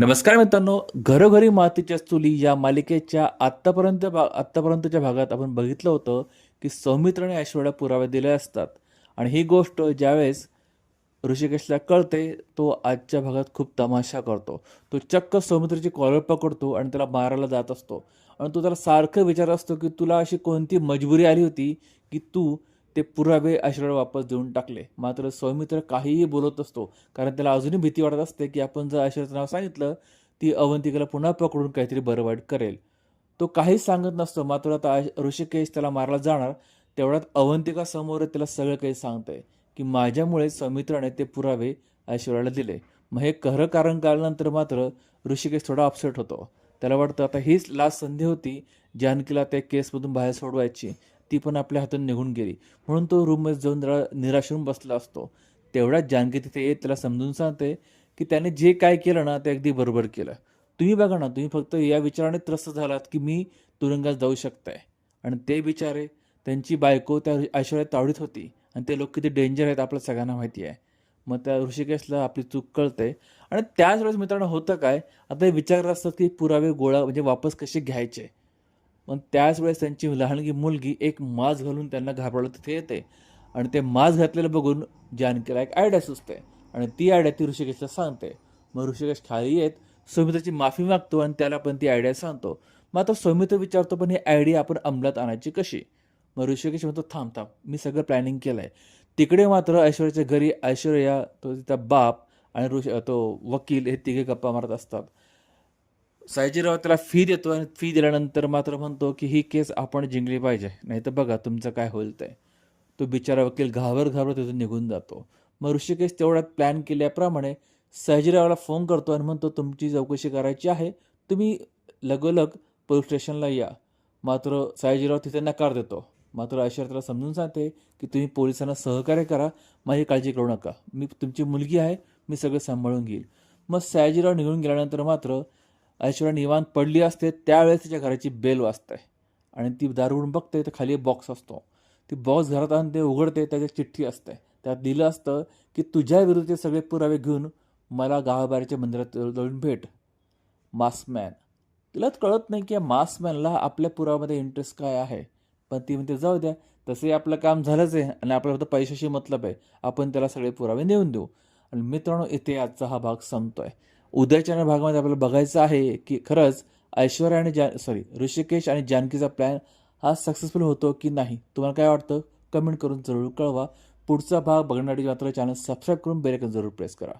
नमस्कार मित्रांनो घरोघरी मातीच्या चुली या मालिकेच्या आत्तापर्यंत भा आत्तापर्यंतच्या भागात आपण बघितलं होतं की सौमित्र आणि ऐश्वर्या पुरावे दिले असतात. आणि ही गोष्ट ज्यावेळेस ऋषिकेशला कळते तो आजच्या भागात खूप तमाशा करतो. तो चक्क सौमित्रची कॉलर पकडतो आणि त्याला मारायला जात असतो. आणि तो त्याला सारखं विचार असतो की तुला अशी कोणती मजबुरी आली होती की तू ते पुरावे ऐश्वर्या वापस देऊन टाकले. मात्र सौमित्र काहीही बोलत असतो कारण त्याला अजूनही भीती वाटत असते की आपण जर ऐश्वर्याचं नाव सांगितलं ती अवंतिकेला पुन्हा पकडून काहीतरी बरं वाईट करेल. तो काहीच सांगत नसतो मात्र आता ऋषिकेश त्याला मारला जाणार तेवढ्यात अवंतिका समोर त्याला सगळं काही सांगतंय की माझ्यामुळे सौमित्राने ते पुरावे ऐश्वर्याला दिले. मग हे खरं कारण काढल्यानंतर मात्र ऋषिकेश थोडा अपसेट होतो. त्याला वाटतं आता हीच लास्ट संधी होती जानकीला त्या केसमधून बाहेर सोडवायची. ती पण आपल्या हातून निघून गेली. म्हणून तो रूममध्ये जाऊन जरा निराश होऊन बसला असतो. तेवढ्याच जानकी तिथे येत त्याला समजून सांगते की त्याने जे काय केलं ना ते अगदी बरोबर केलं. तुम्ही बघा ना तुम्ही फक्त या विचाराने त्रस्त झालात की मी तुरुंगात जाऊ शकताय. आणि ते बिचारे त्यांची बायको त्या ऐश्वर्यात तावडीत होती. आणि ते लोक किती डेंजर आहेत आपल्या सगळ्यांना माहिती आहे. मग त्या ऋषिकेशला आपली चूक कळते. आणि त्याच वेळेस मित्रांनो होतं काय? आता हे विचार असतात की पुरावे गोळा म्हणजे वापस कसे घ्यायचे? पण त्याच वेळेस त्यांची लहानगी मुलगी एक मास्क घालून त्यांना घाबरवलं तिथे येते. आणि ते मास्क घातलेलं बघून जानकीला एक आयडिया सुचते. आणि ती आयडिया ती ऋषिकेशला सांगते. मग ऋषिकेश खाली येत सौमित्राची माफी मागतो आणि त्याला पण ती आयडिया सांगतो. मग आता सौमित्र विचारतो पण ही आयडिया आपण अंमलात आणायची कशी? मग ऋषिकेश म्हणतो थांब थांब मी सगळं प्लॅनिंग केलं आहे तिकडे मात्र ऐश्वर्याच्या घरी ऐश्वर्या तो तिचा बाप आणि ऋष तो वकील हे तिघे गप्पा मारत असतात. सायजीराव त्याला फी देतो आणि फी दिल्यानंतर मात्र म्हणतो की ही केस आपण जिंकली पाहिजे. नाही तर बघा तुमचं काय होईल ते तो बिचारा वकील घाबर घाबर तिथून निघून जातो. मग ऋषिकेश तेवढ्यात प्लॅन केल्याप्रमाणे सयाजीरावला फोन करतो आणि म्हणतो तुमची चौकशी करायची आहे. तुम्ही लगोलग पोलीस स्टेशनला या. मात्र सयाजीराव तिथे नकार देतो. मात्र ऐश्वर्या त्याला समजून सांगते की तुम्ही पोलिसांना सहकार्य करा. माझी काळजी करू नका. मी तुमची मुलगी आहे. मी सगळं सांभाळून घेईल. मग सयाजीराव निघून गेल्यानंतर मात्र ऐश्वर्या निवांत पडली असते त्यावेळेस तिच्या घराची बेल वाजते. आणि ती दार बघते तर खाली एक बॉक्स असतो. ती बॉक्स घरात आणून ते उघडते त्याच्यात चिठ्ठी असते. त्यात दिलं असतं की तुझ्या विरुद्धचे सगळे पुरावे घेऊन मला गावाबाहेरच्या मंदिरात जाऊन भेट. मास्कमॅन तिलाच कळत नाही की या मास्कमॅनला आपल्या पुराव्यामध्ये इंटरेस्ट काय आहे. पण ती म्हणते जाऊ द्या तसंही आपलं काम झालंच आहे आणि आपल्याला फक्त पैशाशी मतलब आहे. आपण त्याला सगळे पुरावे नेऊन देऊ. आणि मित्रांनो इथे आजचा हा भाग संपतो आहे उद्याच्या भागामध्ये आपल्याला बघायचं आहे की खरंच ऐश्वर्या आणि जा सॉरी ऋषिकेश आणि जानकीचा प्लॅन हा सक्सेसफुल होतो की नाही? तुम्हाला काय वाटतं? कमेंट करून जरूर कळवा. पुढचा भाग बघण्यासाठी मात्र चॅनल सबस्क्राईब करून बेरेकन जरूर प्रेस करा.